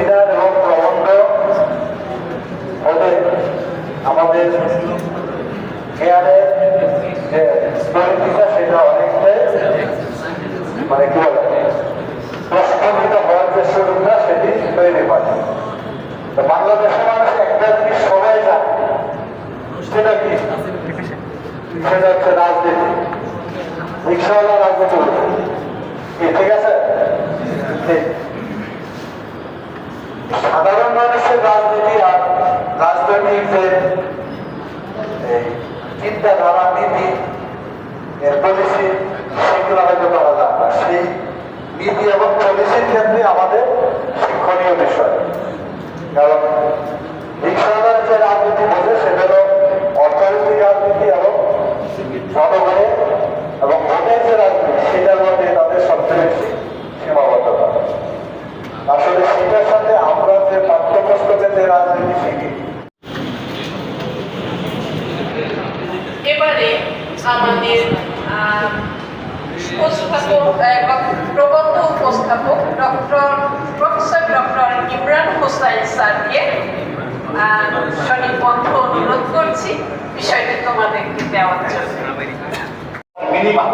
নিয়ে এবং প্রবন্ধ সেটা অনেকটাই মানে কি বলে প্রস্ফুটিত হওয়ার যে সুযোগটা সেটি তৈরি হয় তো বাংলাদেশের মানুষ একটা জিনিস সবাই জানে সেটা কি সেটা হচ্ছে রাজনীতি। রিক্সাওয়ালা রাজনীতি কি, ঠিক আছে? সাধারণ মানুষের রাজনীতি আর রাজনৈতিক যে চিন্তাধারা, নীতি, এর পলিসি সেগুলো হয়তো করা যায় না। সেই নীতি এবং পলিসির ক্ষেত্রে আমাদের শিক্ষণীয় বিষয়। কারণ প্রবন্ধ উপস্থাপক doctor, professor doctor Imran Hossain স্যারকে অনুরোধ করছি। বিষয়টি তোমাদেরকে দেওয়ার জন্য। মিনিমাম।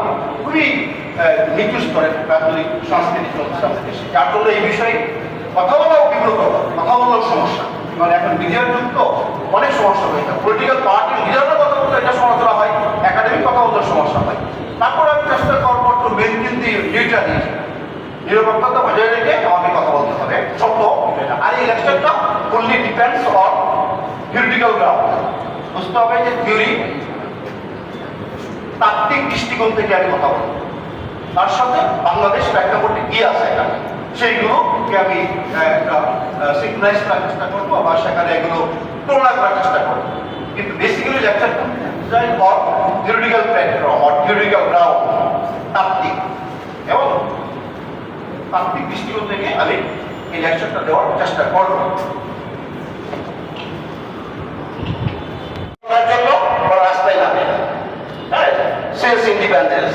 সংস্কৃতি যার জন্য এই বিষয়ে কথা বলাও বিব্রত কথা সমস্যা। মানে এখন মিডিয়ার যুগ তো অনেক সমস্যা হয়ে যায়। পলিটিক্যাল পার্টি লিডাররা কথা বলতে এটা সমালোচনা হয়? একাডেমিক কথা বলতে সমস্যা হয়। তারপর আমি চেষ্টা করব একটু মেনটেন দি নিউট্রালিটি নিরপেক্ষতা বজায় রেখে আমাকে কথা বলতে হবে। সত্য আর এই লেকচারটা fully depends on theoretical ground বুঝতে হবে যে থিওরি তাত্ত্বিক দৃষ্টিকোণ থেকে আমি কথা বলব। তার সাথে বাংলাদেশ প্রেক্ষাপটে কি আছে এখানে? সেইগুলোকে আমি সিগনাইজ করার চেষ্টা করব বা সেখানে এগুলো তুলনা করার চেষ্টা করব। কিন্তু বেসিক্যালি লেকচারটা যাই or theoretical platform theoretical ground তাত্ত্বিক। এবং তাত্ত্বিক দৃষ্টিকোণ থেকে আমি এই লেকচারটা দেওয়ার চেষ্টা করব। রাস্তায় নামে সেলস ইন্ডিপেন্ডেন্স।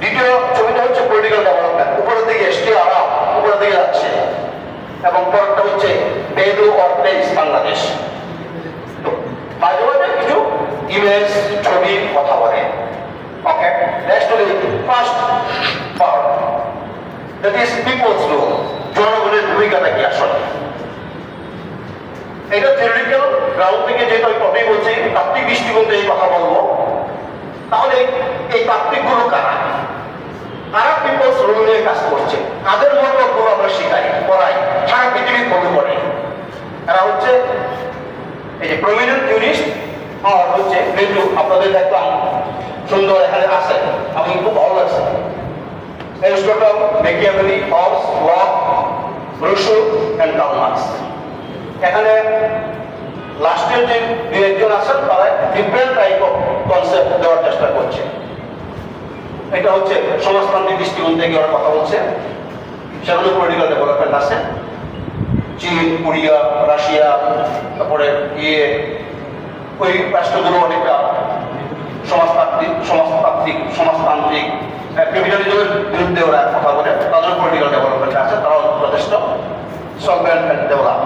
দ্বিতীয় ছবিটা হচ্ছে পলিটিক্যাল ডেভেলপমেন্ট উপরের দিকে এসটি আরাম দিকে যাচ্ছে। এবং পরেরটা হচ্ছে অর প্লেস বাংলাদেশ। কিছু ইমেজ, ছবি, কথা বলে। Okay next first part peoples জনগণের ভূমিকাটা কি আসলে? এটা থিওরিটিক্যাল গ্রাউন্ড থেকে যেহেতু আমি বলছি, তাত্ত্বিক দৃষ্টিকোণ থেকে কথা বলব, তাহলে এই তাত্ত্বিকগুলো কারা পিপলস রোল নিয়ে কাজ করছে তাদের মতগুলো আমরা শিখাই পড়াই সারা পৃথিবী ফলো করে এরা হচ্ছে এই যে প্রমিনেন্ট ইউনিস্ট আর হচ্ছে মেট্রো আপনাদের দেখলাম সুন্দর এখানে আছে। আমি খুব ভালো লাগছে। Aristotle Machiavelli Hobbes Locke Rousseau and Karl এখানে লাস্টের যে দু একজন আছেন, তারা ডিফারেন্ট টাইপ অফ কনসেপ্ট দেওয়ার চেষ্টা করছে। এটা হচ্ছে সমাজতান্ত্রিক দৃষ্টিকোণ থেকে ওরা কথা বলছে। সেগুলো পলিটিক্যাল ডেভেলপমেন্ট আছে। চীন, কোরিয়া, রাশিয়া, তারপরে ইয়ে ওই রাষ্ট্রগুলো অনেকটা সমাজতান্ত্রিক সমাজতান্ত্রিক সমাজতান্ত্রিক ক্যাপিটালিজমের বিরুদ্ধে ওরা কথা বলে, তাদের পলিটিক্যাল ডেভেলপমেন্ট আছে, তারাও যথেষ্ট সলভেন্ট ডেভেলপ